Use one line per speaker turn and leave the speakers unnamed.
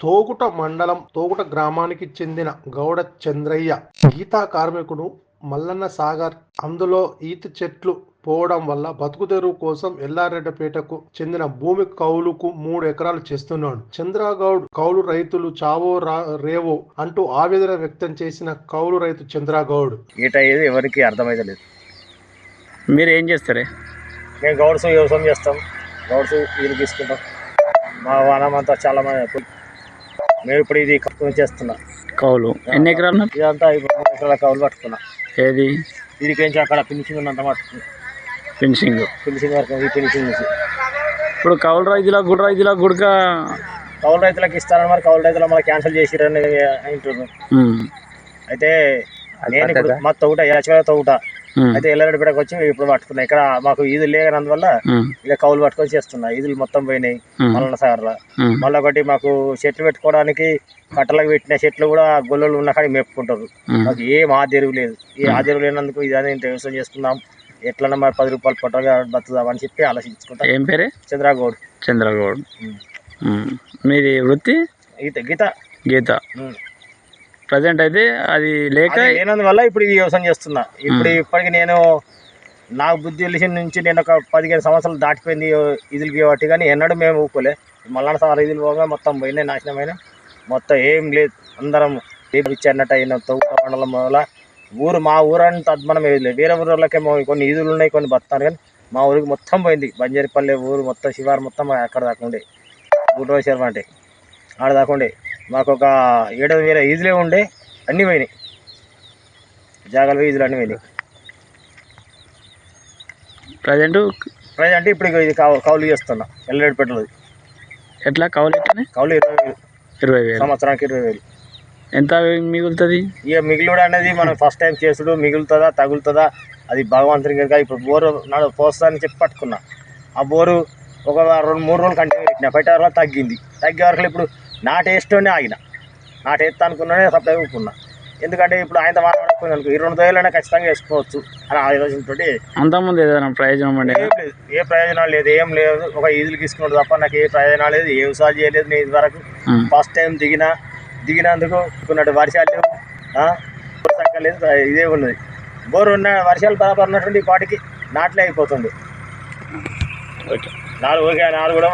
తోగుట మండలం తోగుట గ్రామానికి చెందిన గౌడ చంద్రయ్య. గీతా కార్మికుడు మల్లన్న సాగర్. అందులో ఈత చెట్లు పోవడం వల్ల బతుకు తెరువు కోసం ఎల్లారెడ్డిపేటకు చెందిన భూమి కౌలుకు మూడు ఎకరాలు చేస్తున్నాడు. చంద్రగౌడ్ కౌలు రైతులు చావో రా రేవో అంటూ ఆవేదన వ్యక్తం చేసిన కౌలు రైతు చంద్రగౌడ్.
ఈట అయ్యేది ఎవరికి అర్థమైతే లేదు
మీరు ఏం చేస్తారే?
మేము గౌడ్స్ వ్యవసాయం చేస్తాం. గౌడ్స్ వీళ్ళు తీసుకుంటాం. మా వనమంతా చాలా మంది మేము ఇప్పుడు ఇది కట్టుకుని చేస్తున్నా.
కౌలు. ఎన్ని ఎకరాలు?
ఇదంతా ఇప్పుడు మూడు ఎకరాల కౌలు పట్టుకున్నా.
ఏది?
వీడికి అక్కడ ఫినిషింగ్ ఉన్నంత పట్టుకున్నా.
ఫినిషింగ్
ఫినిషింగ్ వరకు ఈ ఫినిషింగ్ నుంచి
ఇప్పుడు కౌలు రైతులకు గుడి రైతులకు గుడక
కౌలు రైతులకు ఇస్తారని మరి కౌలు రైతులు మళ్ళీ క్యాన్సిల్ చేసిరని అంటున్నారు.
ఉమ్,
అయితే నేను ఇప్పుడు మా తోట యాచగా తోట. అయితే ఎల్లారెడ్డిపేటకు వచ్చి ఇప్పుడు పట్టుకున్నా ఇక్కడ మాకు ఈదులు లేనందువల్ల
ఉమ్,
ఇక కౌలు పట్టుకొని చేస్తున్నా. ఈదులు మొత్తం పోయినాయి
ఉమ్,
మల్లన్న సాగర్లో. మళ్ళీ ఒకటి మాకు చెట్లు పెట్టుకోవడానికి కట్టలకు పెట్టిన చెట్లు కూడా గొల్లలు ఉన్న కాడికి మేపుకుంటారు. మాకు ఏం ఆదెరువు లేదు. ఈ ఆదెరువు లేనందుకు ఇదని వ్యవసాయం చేసుకుందాం ఎట్లన్నా మరి పది రూపాయలు పట్టగా బతుకుదాం అని చెప్పి ఆలోచించుకుంటాం.
ఏం పేరే?
చంద్రగౌడ్.
చంద్రగౌడ్. మీది వృత్తి?
గీత. గీత.
గీత. ప్రజెంట్ అయితే అది లేక
లేనందువల్ల ఇప్పుడు ఈ వ్యవసాయం చేస్తున్నా. ఇప్పుడు ఇప్పటికి నేను నాకు బుద్ధి తెలిసిన నుంచి నేను ఒక పదిహేను సంవత్సరాలు దాటిపోయింది ఇదిలకి కాబట్టి కానీ ఎన్నడూ మేము ఊపుకోలే మళ్ళా సార్ ఇదిలు పోగా మొత్తం పోయినాయి నాశనమైన మొత్తం ఏం లేదు. అందరం ఇచ్చి అన్నట్టు అయిన. తొగుట మండలం వల్ల ఊరు మా ఊరంతా అద్మనం ఏది లేదు. వేరే ఊళ్ళకేమో కొన్ని ఈదులు ఉన్నాయి కొన్ని బతారు కానీ మా ఊరికి మొత్తం పోయింది. బంజారిపల్లె ఊరు మొత్తం శివారు మొత్తం అక్కడ దాకా ఉండే. గుడ్రో శర్మ అంటే ఆడ దాకా ఉండే. మాకు ఒక ఏడు వేల ఈజులే ఉండే అన్నీ పోయినాయి. జాగాలు ఈజులు అన్నీ పోయినాయి.
ప్రజెంట్?
ప్రైజ్ అంటే ఇప్పుడు ఇది కౌలు చేస్తున్నా ఎల్లడి పెట్రోల్
ఎట్లా కౌలు ఎట్లనే?
కౌలు ఇరవై వేలు.
ఇరవై వేలు.
సంవత్సరానికి ఇరవై వేలు.
ఎంత మిగులుతుంది?
ఇక మిగులుడు అనేది మనం ఫస్ట్ టైం చేసుడు మిగులుతుందా తగులుతుందా అది భగవంతుని కనుక ఇప్పుడు బోరు నాడు పోస్తానని చెప్పి పట్టుకున్నా. ఆ బోరు ఒక రెండు మూడు రోజులు కంటిన్యూ పెట్టిన పెట్టే వరకు తగ్గింది. తగ్గే వరకు ఇప్పుడు నాటేస్తూనే ఆగిన. నాటేస్తా అనుకున్నానే సప్లై ఊపుకున్నా. ఎందుకంటే ఇప్పుడు ఆయన మాట్లాడుకున్నాను అనుకో ఈ రెండు దోయలైనా ఖచ్చితంగా వేసుకోవచ్చు అని ఆలోచనతో
అంతకుముందు ఏదైనా ప్రయోజనం అండి
ఏం లేదు. ఏ ప్రయోజనాలు లేదు ఏం లేదు. ఒక ఈదులు తీసుకున్నాడు తప్ప నాకు ఏ ప్రయోజనాలు లేదు ఏ ఉసాలు చేయలేదు నేను ఇదివరకు. ఫస్ట్ టైం దిగిన. దిగినందుకు కొన్నట్టు వర్షాలు లేవు. తగ్గలేదు ఇదే ఉన్నది. బోరు ఉన్న వర్షాలు ఈ పాటికి నాట్లే అయిపోతుంది.
ఓకే.
నాలుగు ఓకే నాలుగు కూడా